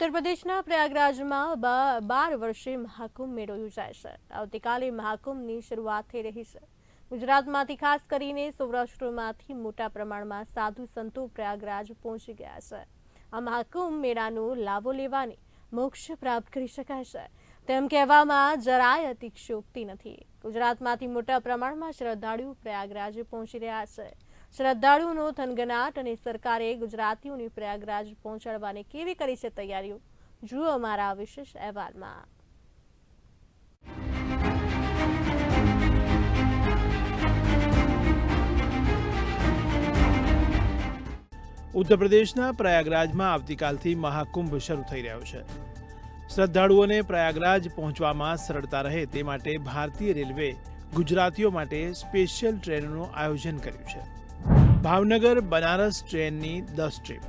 ઉત્તર પ્રદેશના પ્રયાગરાજમાં બાર વર્ષે મહાકુંભ મેળો યોજાય આવતીકાલે મહાકુંભની શરૂઆત થઈ રહી છે. ગુજરાતમાંથી ખાસ કરીને સૌરાષ્ટ્રમાંથી મોટા પ્રમાણમાં સાધુ સંતો પ્રયાગરાજ પહોંચી ગયા છે. આ મહાકુંભ મેળાનો લાભો લેવાની મોક્ષ પ્રાપ્ત કરી શકાય છે. તેમ કહેવામાં જરાય અતિશયોક્તિ નથી. ગુજરાતમાંથી મોટા પ્રમાણમાં શ્રદ્ધાળુઓ પ્રયાગરાજ પહોંચી રહ્યા છે. શ્રદ્ધાળુઓનો થનગનાટ અને સરકારે ગુજરાતીઓની પ્રયાગરાજ પહોંચાડવાની કેવી કરી છે તૈયારીઓ? જુઓ અમારા વિશેષ અહેવાલમાં. ઉત્તર પ્રદેશના પ્રયાગરાજમાં આવતીકાલથી મહાકુંભ શરૂ થઈ રહ્યો છે. શ્રદ્ધાળુઓને પ્રયાગરાજ પહોંચવામાં સરળતા રહે તે માટે ભારતીય રેલવે ગુજરાતીઓ માટે સ્પેશિયલ ટ્રેનનું આયોજન કર્યું છે. ભાવનગર બનારસ ટ્રેનની દસ ટ્રીપ.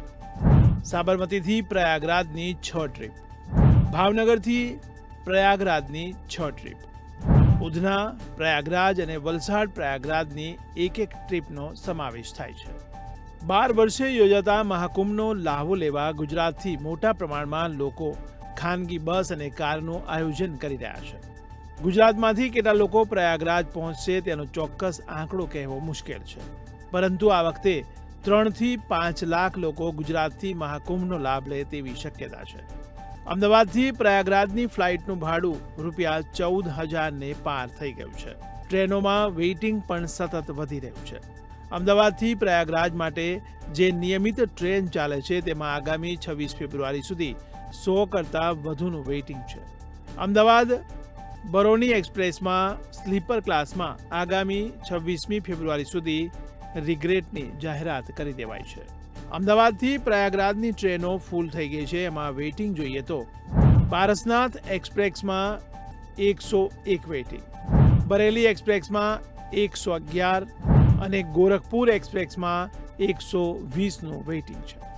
સાબરમતીથી પ્રયાગરાજની છ ટ્રીપ. ભાવનગરથી પ્રયાગરાજની છ ટ્રીપ. ઉધના, પ્રયાગરાજ અને વલસાડ પ્રયાગરાજની એક એક ટ્રીપનો સમાવેશ થાય છે. બાર વર્ષે યોજાતા મહાકુંભનો લાહવો લેવા ગુજરાતથી મોટા પ્રમાણમાં લોકો ખાનગી બસ અને કારનું આયોજન કરી રહ્યા છે. ગુજરાતમાંથી કેટલા લોકો પ્રયાગરાજ પહોંચશે તેનો ચોક્કસ આંકડો કહેવો મુશ્કેલ છે. પરંતુ આ વખતે ત્રણથી પાંચ લાખ લોકો ગુજરાતથી મહાકુંભનો લાભ લે તેવી શક્યતા છે. અમદાવાદથી પ્રયાગરાજની ફ્લાઇટનું ભાડું રૂપિયા ચૌદ હજારને પાર થઈ ગયું છે. ટ્રેનોમાં વેઇટિંગ પણ સતત વધી રહ્યું છે. અમદાવાદથી પ્રયાગરાજ માટે જે નિયમિત ટ્રેન ચાલે છે તેમાં આગામી છવ્વીસ ફેબ્રુઆરી સુધી સો કરતાં વધુનું વેઇટિંગ છે. અમદાવાદ બરોની એક્સપ્રેસમાં સ્લીપર ક્લાસમાં આગામી છવ્વીસમી ફેબ્રુઆરી સુધી રિગ્રેટની જાહેરાત કરી દેવાઈ છે. અમદાવાદથી પ્રયાગરાજની ટ્રેનો ફૂલ થઈ ગઈ છે, એમાં વેઇટિંગ જોઈએ તો. પારસનાથ એક્સપ્રેસમાં એકસો એક વેઇટિંગ. બરેલી એક્સપ્રેસમાં એકસો અગિયાર અને ગોરખપુર એક્સપ્રેસમાં એકસો વીસનું વેઇટિંગ છે.